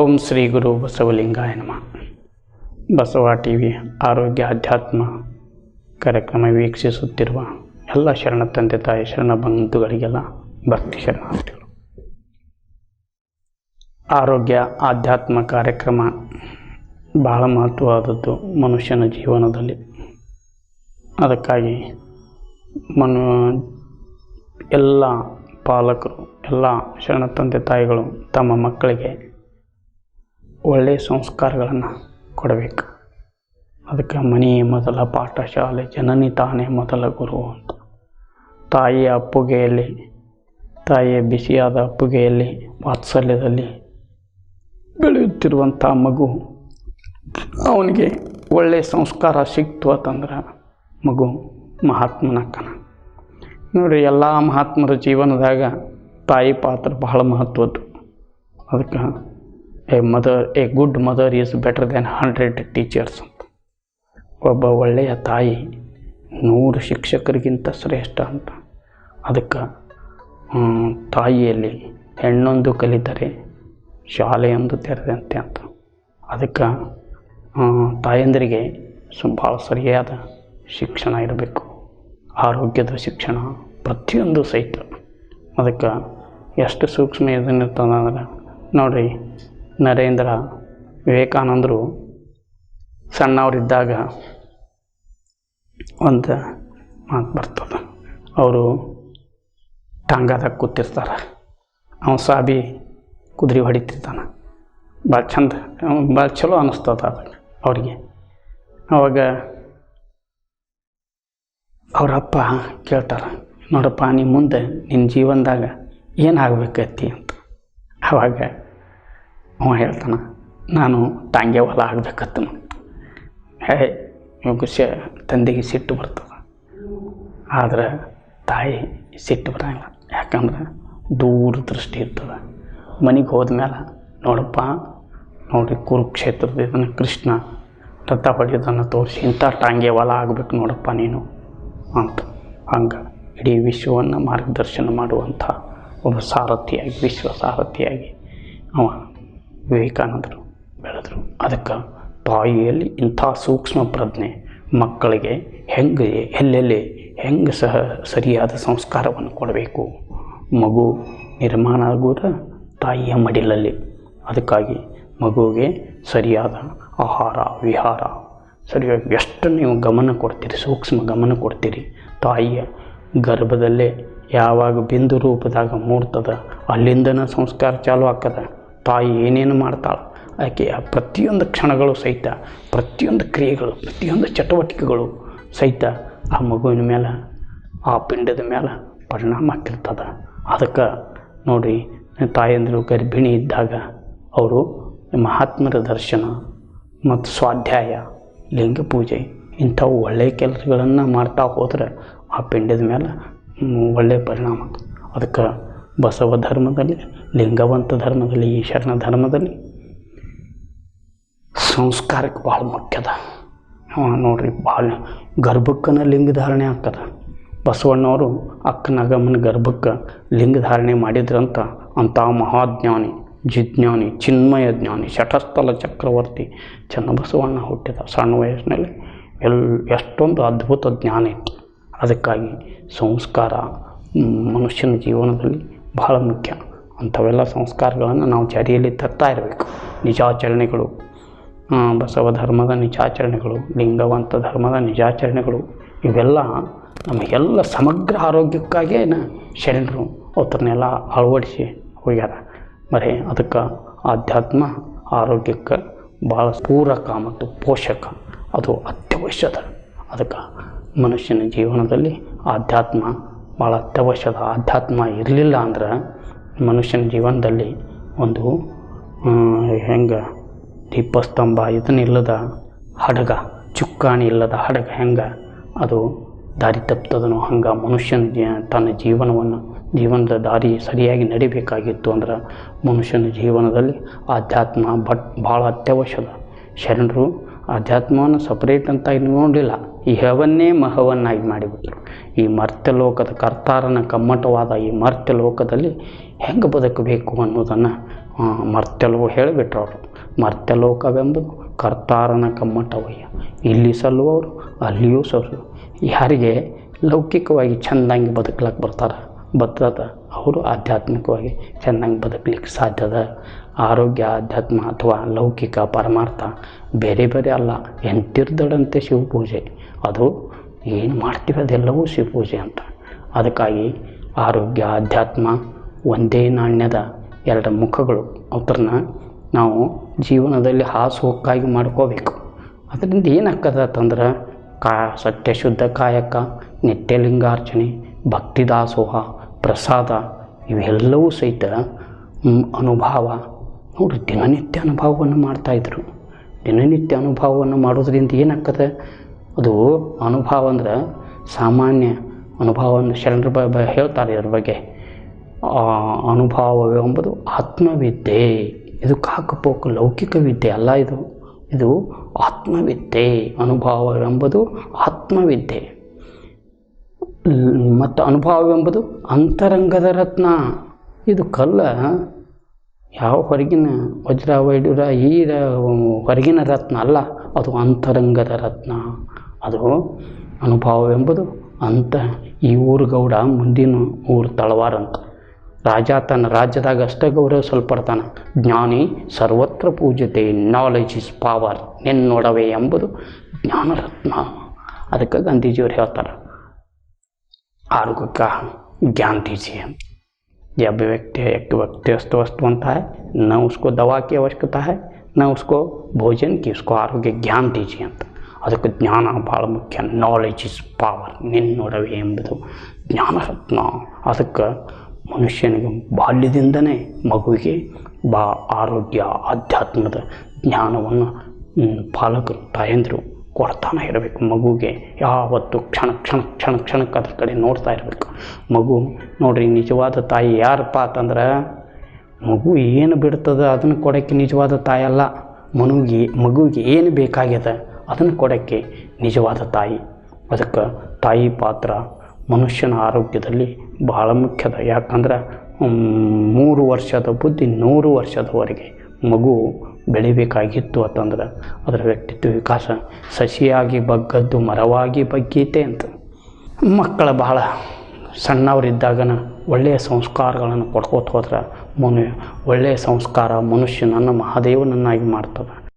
ಓಂ ಶ್ರೀ ಗುರು ಬಸವಲಿಂಗಾಯ ನಮ. Basava T V ಆರೋಗ್ಯ ಅಧ್ಯಾತ್ಮ ಕಾರ್ಯಕ್ರಮ ವೀಕ್ಷಿಸುತ್ತಿರುವ ಎಲ್ಲ ಶರಣ ತಂದೆ ತಾಯಿ ಶರಣ ಬಂಧುಗಳಿಗೆಲ್ಲ ಭಕ್ತಿ ಶರಣಾರ್ಥಿಗಳು. ಆರೋಗ್ಯ ಆಧ್ಯಾತ್ಮ ಕಾರ್ಯಕ್ರಮ ಬಹಳ ಮಹತ್ವವಾದದ್ದು ಮನುಷ್ಯನ ಜೀವನದಲ್ಲಿ. ಅದಕ್ಕಾಗಿ ಮನು ಎಲ್ಲ ಪಾಲಕರು, ಎಲ್ಲ ಶರಣ ತಂದೆ ತಾಯಿಗಳು ತಮ್ಮ ಮಕ್ಕಳಿಗೆ ಒಳ್ಳೆಯ ಸಂಸ್ಕಾರಗಳನ್ನು ಕೊಡಬೇಕು. ಅದಕ್ಕೆ ಮನೆಯೇ ಮೊದಲ ಪಾಠಶಾಲೆ, ಜನನಿ ತಾನೇ ಮೊದಲ ಗುರು ಅಂತ. ತಾಯಿಯ ಅಪ್ಪುಗೆಯಲ್ಲಿ, ತಾಯಿಯ ಬಿಸಿಯಾದ ಅಪ್ಪುಗೆಯಲ್ಲಿ, ವಾತ್ಸಲ್ಯದಲ್ಲಿ ಬೆಳೆಯುತ್ತಿರುವಂಥ ಮಗು ಅವನಿಗೆ ಒಳ್ಳೆಯ ಸಂಸ್ಕಾರ ಸಿಕ್ತು ಅಂತಂದ್ರೆ ಮಗು ಮಹಾತ್ಮನಕ್ಕನ ನೋಡಿ, ಎಲ್ಲ ಮಹಾತ್ಮರ ಜೀವನದಾಗ ತಾಯಿ ಪಾತ್ರ ಬಹಳ ಮಹತ್ವದ್ದು. ಅದಕ್ಕೆ a mother a good mother is better than hundred teachers ಅಂತ ಒಬ್ಬ ಒಳ್ಳೆಯ ತಾಯಿ ನೂರು ಶಿಕ್ಷಕರಿಗಿಂತ ಶ್ರೇಷ್ಠ ಅಂತ. ಅದಕ್ಕೆ ತಾಯಿಯಲ್ಲಿ ಹೆಣ್ಣೊಂದು ಕಲಿತರೆ ಶಾಲೆಯೊಂದು ತೆರೆದಂತೆ ಅಂತ. ಅದಕ್ಕೆ ತಾಯಂದರಿಗೆ ತಾಯಂದಿರಿಗೆ ಸು, ಭಾಳ ಸರಿಯಾದ ಶಿಕ್ಷಣ ಇರಬೇಕು. ಆರೋಗ್ಯದ ಶಿಕ್ಷಣ ಪ್ರತಿಯೊಂದು ಸಹಿತ. ಅದಕ್ಕೆ, ಎಷ್ಟು ಸೂಕ್ಷ್ಮ ಇದನ್ನಿರ್ತದೆ ಅಂದ್ರೆ ನೋಡಿರಿ ನರೇಂದ್ರ ವಿವೇಕಾನಂದರು ಸಣ್ಣವರಿದ್ದಾಗ ಒಂದು ಮಾತು ಬರ್ತದೆ. ಅವರು ಟಾಂಗಾದಾಗ ಕೂತಿರ್ತಾರೆ. ಅವನು ಸಾಬಿ ಕುದುರೆ ಹೊಡಿತಿರ್ತಾನೆ. ಭಾಳ ಚಂದ ಭಾಳ ಚಲೋ ಅನ್ನಿಸ್ತದ ಅದಕ್ಕೆ ಅವ್ರಿಗೆ. ಅವಾಗ ಅವರಪ್ಪ ಕೇಳ್ತಾರೆ, ನೋಡಪ್ಪ, ನೀ ಮುಂದೆ ನಿನ್ನ ಜೀವನದಾಗ ಏನಾಗಬೇಕತ್ತಿ ಅಂತ. ಅವಾಗ ಅವ ಹೇಳ್ತಾನೆ, ನಾನು ಟಾಂಗೆ ಹೊಲ ಆಗ್ಬೇಕತ್ತನು ಹೇ ಇವಾಗ ತಂದೆಗೆ ಸಿಟ್ಟು ಬರ್ತದೆ. ಆದರೆ ತಾಯಿ ಸಿಟ್ಟು ಬರೋಂಗಿಲ್ಲ, ಯಾಕಂದ್ರೆ ದೂರ ದೃಷ್ಟಿ ಇರ್ತದೆ. ಮನೆಗೆ ಹೋದ್ಮೇಲೆ ನೋಡಪ್ಪ, ನೋಡಿ ಕುರುಕ್ಷೇತ್ರದ ಇದನ್ನು ಕೃಷ್ಣ ರಥ ಹೊಡೆಯೋದನ್ನು ತೋರಿಸಿ, ಇಂಥ ಟಾಂಗೆ ಹೊಲ ಆಗಬೇಕು ನೋಡಪ್ಪ ನೀನು, ಅಂತ. ಹಂಗೆ ಇಡೀ ವಿಶ್ವವನ್ನು ಮಾರ್ಗದರ್ಶನ ಮಾಡುವಂಥ ಒಬ್ಬ ಸಾರಥಿಯಾಗಿ ವಿಶ್ವ ಸಾರಥಿಯಾಗಿ ಅವ ವಿವೇಕಾನಂದರು ಬೆಳೆದರು. ಅದಕ್ಕೆ ತಾಯಿಯಲ್ಲಿ ಇಂಥ ಸೂಕ್ಷ್ಮ ಪ್ರಜ್ಞೆ ಮಕ್ಕಳಿಗೆ ಹೆಂಗೆ, ಎಲ್ಲೆಲ್ಲಿ ಹೆಂಗೆ ಸಹ ಸರಿಯಾದ ಸಂಸ್ಕಾರವನ್ನು ಕೊಡಬೇಕು? ಮಗು ನಿರ್ಮಾಣ ಆಗುವುದ ತಾಯಿಯ ಮಡಿಲಲ್ಲಿ? ಅದಕ್ಕಾಗಿ ಮಗುವಿಗೆ ಸರಿಯಾದ ಆಹಾರ, ವಿಹಾರ, ಸರಿಯಾಗಿ ಎಷ್ಟು ನೀವು ಗಮನ ಕೊಡ್ತೀರಿ, ಸೂಕ್ಷ್ಮ ಗಮನ ಕೊಡ್ತೀರಿ, ತಾಯಿಯ ಗರ್ಭದಲ್ಲೇ ಯಾವಾಗ ಬಿಂದು ರೂಪದಾಗ ಮೂಡ್ತದ ಅಲ್ಲಿಂದನೇ ಸಂಸ್ಕಾರ ಚಾಲು ಆಗ್ತದ? ತಾಯಿ ಏನೇನು ಮಾಡ್ತಾಳೆ ಆಕೆಯ ಪ್ರತಿಯೊಂದು ಕ್ಷಣಗಳು ಸಹಿತ, ಪ್ರತಿಯೊಂದು ಕ್ರಿಯೆಗಳು, ಪ್ರತಿಯೊಂದು ಚಟುವಟಿಕೆಗಳು ಸಹಿತ ಆ ಮಗುವಿನ ಮೇಲೆ ಆ ಪಿಂಡದ ಮೇಲೆ ಪರಿಣಾಮ ಆಗ್ತಿರ್ತದೆ ಅದಕ್ಕೆ ನೋಡಿ ತಾಯಂದಿರು ಗರ್ಭಿಣಿ ಇದ್ದಾಗ ಅವರು ಮಹಾತ್ಮರ ದರ್ಶನ ಮತ್ತು ಸ್ವಾಧ್ಯಾಯ, ಲಿಂಗ ಪೂಜೆ ಇಂಥವು ಒಳ್ಳೆಯ ಕೆಲಸಗಳನ್ನು ಮಾಡ್ತಾ ಹೋದ್ರೆ ಆ ಪಿಂಡದ ಮೇಲೆ ಒಳ್ಳೆಯ ಪರಿಣಾಮ. ಅದಕ್ಕೆ ಬಸವ ಧರ್ಮದಲ್ಲಿ, ಲಿಂಗವಂತ ಧರ್ಮದಲ್ಲಿ ಈ ಧರ್ಮದಲ್ಲಿ. ಸಂಸ್ಕಾರಕ್ಕೆ ಭಾಳ ಮುಖ್ಯದ ಹಾಂ, ನೋಡ್ರಿ, ಭಾಳ ಗರ್ಭಕ್ಕನ ಲಿಂಗ ಧಾರಣೆ ಆಗ್ತದ. ಬಸವಣ್ಣವರು ಅಕ್ಕನಗಮ್ಮನ ಗರ್ಭಕ್ಕೆ ಲಿಂಗ ಧಾರಣೆ ಮಾಡಿದ್ರಂತ ಅಂಥ ಮಹಾಜ್ಞಾನಿ, ಜಿಜ್ಞಾನಿ, ಚಿನ್ಮಯ ಜ್ಞಾನಿ ಶಠಸ್ಥಲ ಚಕ್ರವರ್ತಿ ಚನ್ನಬಸವಣ್ಣ ಹುಟ್ಟಿದ ಸಣ್ಣ ವಯಸ್ಸಿನಲ್ಲಿ ಎಲ್, ಎಷ್ಟೊಂದು ಅದ್ಭುತ ಜ್ಞಾನ ಇತ್ತು. ಅದಕ್ಕಾಗಿ ಸಂಸ್ಕಾರ, ಮನುಷ್ಯನ ಜೀವನದಲ್ಲಿ ಬಹಳ ಮುಖ್ಯ. ಅಂಥವೆಲ್ಲ ಸಂಸ್ಕಾರಗಳನ್ನು ನಾವು ಜಾರಿಯಲ್ಲಿ ತರ್ತಾ ಇರಬೇಕು. ನಿಜಾಚರಣೆಗಳು ಬಸವ ಧರ್ಮದ ನಿಜಾಚರಣೆಗಳು, ಲಿಂಗವಂತ ಧರ್ಮದ ನಿಜಾಚರಣೆಗಳು, ಇವೆಲ್ಲ ನಮಗೆಲ್ಲ ಸಮಗ್ರ ಆರೋಗ್ಯಕ್ಕಾಗೇ ಶರಣರು ಅವತ್ತನ್ನೆಲ್ಲ ಅಳವಡಿಸಿ ಹೋಗ್ಯಾರ. ಬರೀ ಅದಕ್ಕೆ ಆಧ್ಯಾತ್ಮ ಆರೋಗ್ಯಕ್ಕೆ ಭಾಳ ಪೂರಕ ಮತ್ತು ಪೋಷಕ. ಅದು ಅತ್ಯವಶ್ಯದ ಅದಕ್ಕೆ ಮನುಷ್ಯನ ಜೀವನದಲ್ಲಿ ಆಧ್ಯಾತ್ಮ ಭಾಳ ಅತ್ಯವಶ್ಯದ ಆಧ್ಯಾತ್ಮ ಇರಲಿಲ್ಲ ಅಂದ್ರೆ ಮನುಷ್ಯನ ಜೀವನದಲ್ಲಿ ಒಂದು ಹೆಂಗೆ ದೀಪಸ್ತಂಭ ಇದನ್ನಿಲ್ಲದ ಹಡಗ, ಚುಕ್ಕಾಣಿ ಇಲ್ಲದ ಹಡಗ ಹೆಂಗೆ ಅದು ದಾರಿ ತಪ್ತದನೋ ಹಂಗೆ ಮನುಷ್ಯನ ತನ್ನ ಜೀವನವನ್ನು, ಜೀವನದ ದಾರಿ ಸರಿಯಾಗಿ ನಡಿಬೇಕಾಗಿತ್ತು ಅಂದ್ರೆ ಮನುಷ್ಯನ ಜೀವನದಲ್ಲಿ ಆಧ್ಯಾತ್ಮ ಬಟ್ ಭಾಳ ಅತ್ಯವಶ್ಯದ ಶರಣರು ಆಧ್ಯಾತ್ಮವನ್ನು ಸಪ್ರೇಟ್ ಅಂತ ಇಲ್ಲಿ ಈ ಹೆವನ್ನೇ ಮಹವನ್ನಾಗಿ ಮಾಡಿಬಿಟ್ರು. ಈ ಮರ್ತ್ಯ ಲೋಕದ ಕರ್ತಾರನ ಕಮ್ಮಟವಾದ ಈ ಮರ್ತ್ಯ ಲೋಕದಲ್ಲಿ ಹೆಂಗೆ ಬದುಕಬೇಕು ಅನ್ನೋದನ್ನು ಮರ್ತ್ಯಲೋ ಹೇಳಿಬಿಟ್ರು ಅವರು. ಮರ್ತ್ಯಲೋಕವೆಂಬುದು ಕರ್ತಾರನ ಕಮ್ಮಟವಯ್ಯ. ಇಲ್ಲಿ ಸಲ್ಲುವವರು ಅಲ್ಲಿಯೂ ಸಲ್ಲು. ಯಾರಿಗೆ ಲೌಕಿಕವಾಗಿ ಚೆಂದಾಗಿ ಬದುಕ್ಲಕ್ಕೆ ಬರ್ತಾರೆ? ಬರ್ತದ ಅವರು ಆಧ್ಯಾತ್ಮಿಕವಾಗಿ ಚೆನ್ನಾಗಿ ಬದುಕಲಿಕ್ಕೆ ಸಾಧ್ಯದ? ಆರೋಗ್ಯ, ಆಧ್ಯಾತ್ಮ ಅಥವಾ ಲೌಕಿಕ, ಪರಮಾರ್ಥ ಬೇರೆ ಬೇರೆ ಅಲ್ಲ. ಎಂತಿರ್ದಡಂತೆ ಶಿವಪೂಜೆ. ಅದು ಏನು ಮಾಡ್ತೀವಿ ಅದೆಲ್ಲವೂ ಶಿವಪೂಜೆ ಅಂತ. ಅದಕ್ಕಾಗಿ ಆರೋಗ್ಯ ಅಧ್ಯಾತ್ಮ ಒಂದೇ ನಾಣ್ಯದ ಎರಡು ಮುಖಗಳು. ಅವ್ರನ್ನ ನಾವು ಜೀವನದಲ್ಲಿ ಹಾಸುಹೊಕ್ಕಾಗಿ ಮಾಡ್ಕೋಬೇಕು. ಅದರಿಂದ ಏನಾಗ್ತದೆ ಅಂತಂದ್ರೆ ಕಾ ಸತ್ಯ ಶುದ್ಧ ಕಾಯಕ, ನಿತ್ಯಲಿಂಗಾರ್ಚನೆ ಭಕ್ತಿ ದಾಸೋಹ ಪ್ರಸಾದ ಇವೆಲ್ಲವೂ ಸಹಿತ ಅನುಭವ ನೋಡಿ ದಿನನಿತ್ಯ ಅನುಭವವನ್ನು ಮಾಡ್ತಾಯಿದ್ರು ದಿನನಿತ್ಯ ಅನುಭವವನ್ನು ಮಾಡೋದ್ರಿಂದ ಏನಾಗ್ತದೆ? ಅದು ಅನುಭವ ಅಂದ್ರೆ ಸಾಮಾನ್ಯ ಅನುಭವವನ್ನು ಶರಣರ ಬ ಹೇಳ್ತಾರೆ ಇದ್ರ ಬಗ್ಗೆ. ಅನುಭವವೇ ಅನುಭವವೆಂಬುದು ಆತ್ಮವಿದ್ಯೆ. ಇದು ಕಾಕಪೋಕ ಲೌಕಿಕ ವಿದ್ಯೆ ಅಲ್ಲ ಇದು. ಇದು ಆತ್ಮವಿದ್ಯೆ. ಅನುಭವವೆಂಬುದು ಆತ್ಮವಿದ್ಯೆ. ಮತ್ತು ಅನುಭವವೆಂಬುದು ಅಂತರಂಗದ ರತ್ನ. ಇದು ಕಲ್ಲ ಯಾವ ಹೊರಗಿನ ವಜ್ರ ವೈಡೂರ ಈ ಹೊರಗಿನ ರತ್ನ ಅಲ್ಲ, ಅದು ಅಂತರಂಗದ ರತ್ನ. ಅದು ಅನುಭವವೆಂಬುದು ಅಂತ ಈ ಊರು ಗೌಡ ಮುಂದಿನ ಊರು ತಳವಾರಂತ ರಾಜ ತನ್ನ ರಾಜ್ಯದಾಗ ಅಷ್ಟೇ ಗೌರವ ಸಲ್ಪಡ್ತಾನೆ ಜ್ಞಾನಿ ಸರ್ವತ್ರ ಪೂಜ್ಯತೆ ನಾಲೆಜ್ ಇಸ್ ಪಾವರ್ ನೆನ್ನೊಡವೆ ಎಂಬುದು ಜ್ಞಾನರತ್ನ ಅದಕ್ಕೆ ಗಾಂಧೀಜಿಯವರು ಹೇಳ್ತಾರೆ, ಆರೋಗ್ಯಕ್ಕೆ ಅಂತ ज्ञान दीजिए जब व्यक्ति एक व्यक्ति अस्त वस्तुवंत है न उसको दवा की आवश्यकता है न उसको भोजन की उसको आरोग्य ज्ञान दीजिए ಅಂತ ಅದಕ್ಕೆ ಜ್ಞಾನ ಭಾಳ ಮುಖ್ಯ ನಾಲೆಜ್ ಇಸ್ ಪವರ್ ನಿನ್ನೊಡವೆ ಎಂಬುದು ಜ್ಞಾನರತ್ನ ಅದಕ್ಕೆ ಮನುಷ್ಯನಿಗೆ ಬಾಲ್ಯದಿಂದನೇ ಮಗುವಿಗೆ ಬಾ ಆರೋಗ್ಯ ಆಧ್ಯಾತ್ಮದ ಜ್ಞಾನವನ್ನು ಹ್ಮ್, ಪಾಲಕರು ತಾಯಂದಿರು ಕೊಡ್ತಾನೆ ಇರಬೇಕು. ಮಗುಗೆ ಯಾವತ್ತು ಕ್ಷಣ ಕ್ಷಣ ಕ್ಷಣ, ಕ್ಷಣಕ್ಕೆ ಅದ್ರ ಕಡೆ ನೋಡ್ತಾ ಇರಬೇಕು. ಮಗು ನೋಡ್ರಿ, ನಿಜವಾದ ತಾಯಿ ಯಾರಪ್ಪ ಅಂತಂದ್ರೆ, ಮಗು ಏನು ಬಿಡ್ತದೆ ಅದನ್ನು ಕೊಡೋಕ್ಕೆ ನಿಜವಾದ ತಾಯಿ ಅಲ್ಲ. ಮನುವಿಗೆ ಮಗುವಿಗೆ ಏನು ಬೇಕಾಗ್ಯದ ಅದನ್ನು ಕೊಡೋಕ್ಕೆ ನಿಜವಾದ ತಾಯಿ. ಅದಕ್ಕೆ ತಾಯಿ ಪಾತ್ರ ಮನುಷ್ಯನ ಆರೋಗ್ಯದಲ್ಲಿ ಬಹಳ ಮುಖ್ಯದ. ಯಾಕಂದ್ರೆ ಮೂರು ವರ್ಷದ ಬುದ್ಧಿ ನೂರು ವರ್ಷದವರೆಗೆ ಮಗು ಬೆಳಿಬೇಕಾಗಿತ್ತು ಅಂತಂದ್ರೆ ಅದರ ವ್ಯಕ್ತಿತ್ವ ವಿಕಾಸ ಸಸಿಯಾಗಿ ಬಗ್ಗದ್ದು, ಮರವಾಗಿ ಬಗ್ಗೀತೆ ಅಂತ. ಮಕ್ಕಳ ಬಹಳ ಸಣ್ಣವರಿದ್ದಾಗನ ಒಳ್ಳೆಯ ಸಂಸ್ಕಾರಗಳನ್ನು ಕೊಡ್ಕೋತ ಹೋದ್ರೆ ಮನು, ಒಳ್ಳೆಯ ಸಂಸ್ಕಾರ ಮನುಷ್ಯನನ್ನು ಮಹಾದೇವನನ್ನಾಗಿ ಮಾಡ್ತದೆ.